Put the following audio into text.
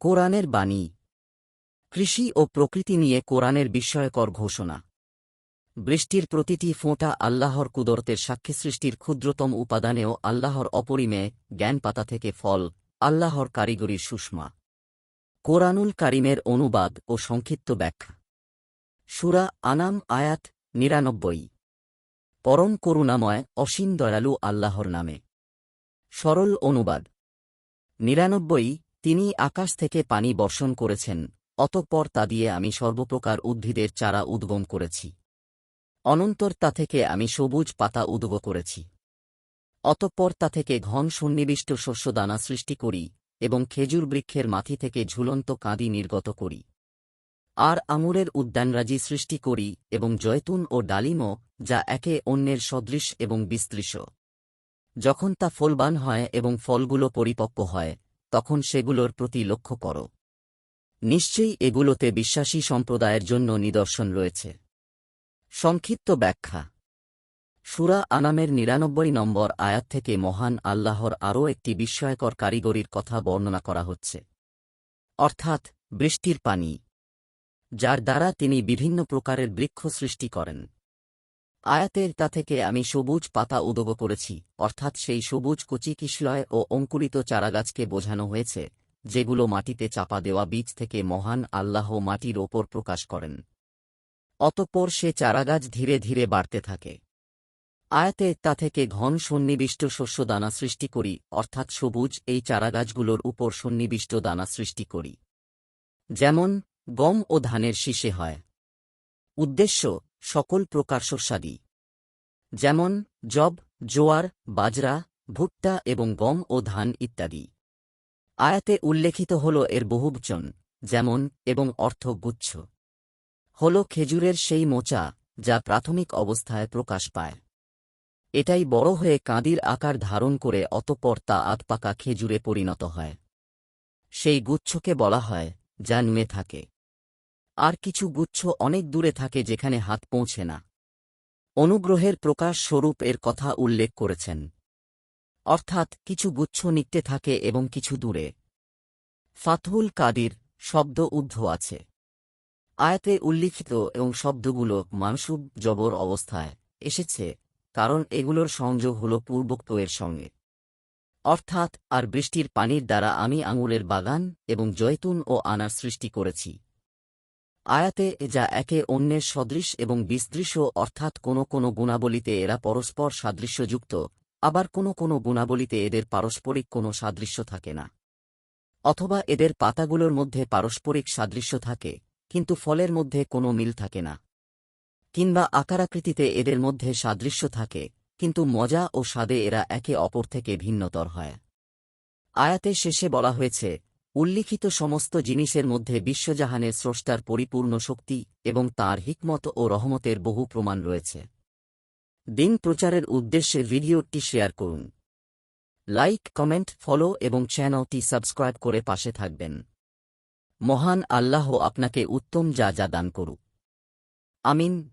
কোরআনের বাণী। কৃষি ও প্রকৃতি নিয়ে কোরআনের বিস্ময়কর ঘোষণা। বৃষ্টির প্রতিটি ফোঁটা আল্লাহর কুদরতের সাক্ষী সৃষ্টির ক্ষুদ্রতম উপাদানেও আল্লাহর অপরিমে জ্ঞান পাতা থেকে ফল, আল্লাহর কারিগরি সুষমা। কোরআনুল কারিমের অনুবাদ ও সংক্ষিপ্ত ব্যাখ্যা। সুরা আনাম, আয়াত নিরানব্বই। পরম করুণাময়, অসীম দয়ালু আল্লাহর নামে। সরল অনুবাদ। নিরানব্বই তিনি আকাশ থেকে পানি বর্ষণ করেছেন, অতঃপর তা দিয়ে আমি সর্বপ্রকার উদ্ভিদের চারা উদ্গম করেছি। অনন্তর তা থেকে আমি সবুজ পাতা উদ্গ করেছি। অতঃপর তা থেকে ঘন সন্নিবিষ্ট শস্যদানা সৃষ্টি করি এবং খেজুর বৃক্ষের মাথি থেকে ঝুলন্ত কাঁদি নির্গত করি। আর আঙুরের উদ্যানরাজি সৃষ্টি করি এবং জয়তুন ও ডালিমও, যা একে অন্যের সদৃশ এবং বিস্তৃশ যখন তা ফলবান হয় এবং ফলগুলো পরিপক্ব হয় তখন সেগুলোর প্রতি লক্ষ্য করো। নিশ্চয়ই এগুলোতে বিশ্বাসী সম্প্রদায়ের জন্য নিদর্শন রয়েছে। সংক্ষিপ্ত ব্যাখ্যা। সুরা আনামের নিরানব্বই নম্বর আয়াত থেকে মহান আল্লাহর আরও একটি বিস্ময়কর কারিগরির কথা বর্ণনা করা হচ্ছে। অর্থাৎ, বৃষ্টির পানি, যার দ্বারা তিনি বিভিন্ন প্রকারের বৃক্ষ সৃষ্টি করেন। আয়াতের তা থেকে আমি সবুজ পাতা উদগ করেছি, অর্থাৎ সেই সবুজ কচি কিশলয় ও অঙ্কুরিত চারাগাছকে বোঝানো হয়েছে, যেগুলো মাটিতে চাপা দেওয়া বীজ থেকে মহান আল্লাহ মাটির ওপর প্রকাশ করেন। অতঃপর সে চারাগাছ ধীরে ধীরে বাড়তে থাকে। আয়াতে তা থেকে ঘন সন্নিবিষ্ট শস্য দানা সৃষ্টি করি, অর্থাৎ সবুজ এই চারাগাছগুলোর উপর সন্নিবিষ্ট দানা সৃষ্টি করি। যেমন গম ও ধানের শীষে হয়। উদ্দেশ্য সকল প্রকার শস্যাদি। যেমন জব জোয়ার, বাজরা, ভুট্টা এবং গম ও ধান ইত্যাদি। আয়াতে উল্লেখিত হল এর বহুবচন, যেমন, এবং অর্থ গুচ্ছ। হল খেজুরের সেই মোচা, যা প্রাথমিক অবস্থায় প্রকাশ পায়। এটাই বড় হয়ে কাঁদির আকার ধারণ করে অতপর তা আধপাকা খেজুরে পরিণত হয়। সেই গুচ্ছকে বলা হয়, যা নুয়ে থাকে। আর কিছু গুচ্ছ অনেক দূরে থাকে যেখানে হাত পৌঁছে না। অনুগ্রহের প্রকাশ স্বরূপ এর কথা উল্লেখ করেছেন। অর্থাৎ কিছু গুচ্ছ নিকটে থাকে এবং কিছু দূরে। ফাতহুল কাদির শব্দ ঊর্ধ্ব আছে। আয়াতে উল্লিখিত এবং শব্দগুলো মানসুব জবর অবস্থায় এসেছে, কারণ এগুলোর সংযোগ হল পূর্বোক্ত এর সঙ্গে। অর্থাৎ, আর বৃষ্টির পানির দ্বারা আমি আঙুরের বাগান এবং জৈতুন ও আনার সৃষ্টি করেছি। আয়াতে যা একে অন্যের সদৃশ এবং বিসদৃশ অর্থাৎ কোনো কোনো গুণাবলিতে এরা পরস্পর সাদৃশ্যযুক্ত, আবার কোনো কোনো গুণাবলিতে এদের পারস্পরিক কোনো সাদৃশ্য থাকে না। অথবা এদের পাতাগুলোর মধ্যে পারস্পরিক সাদৃশ্য থাকে, কিন্তু ফলের মধ্যে কোনো মিল থাকে না। কিংবা আকারাকৃতিতে এদের মধ্যে সাদৃশ্য থাকে, কিন্তু মজা ও স্বাদে এরা একে অপর থেকে ভিন্নতর হয়। আয়াতে শেষে বলা হয়েছে উল্লিখিত সমস্ত জিনিসের মধ্যে বিশ্বজাহানের স্রষ্টার পরিপূর্ণ শক্তি এবং তার হিকমত ও রহমতের বহু প্রমাণ রয়েছে। দিন প্রচারের উদ্দেশ্যে ভিডিওটি শেয়ার করুন। লাইক, কমেন্ট, ফলো এবং চ্যানেলটি সাবস্ক্রাইব করে পাশে থাকবেন। মহান আল্লাহ আপনাকে উত্তম যা যা দান করুক। আমিন।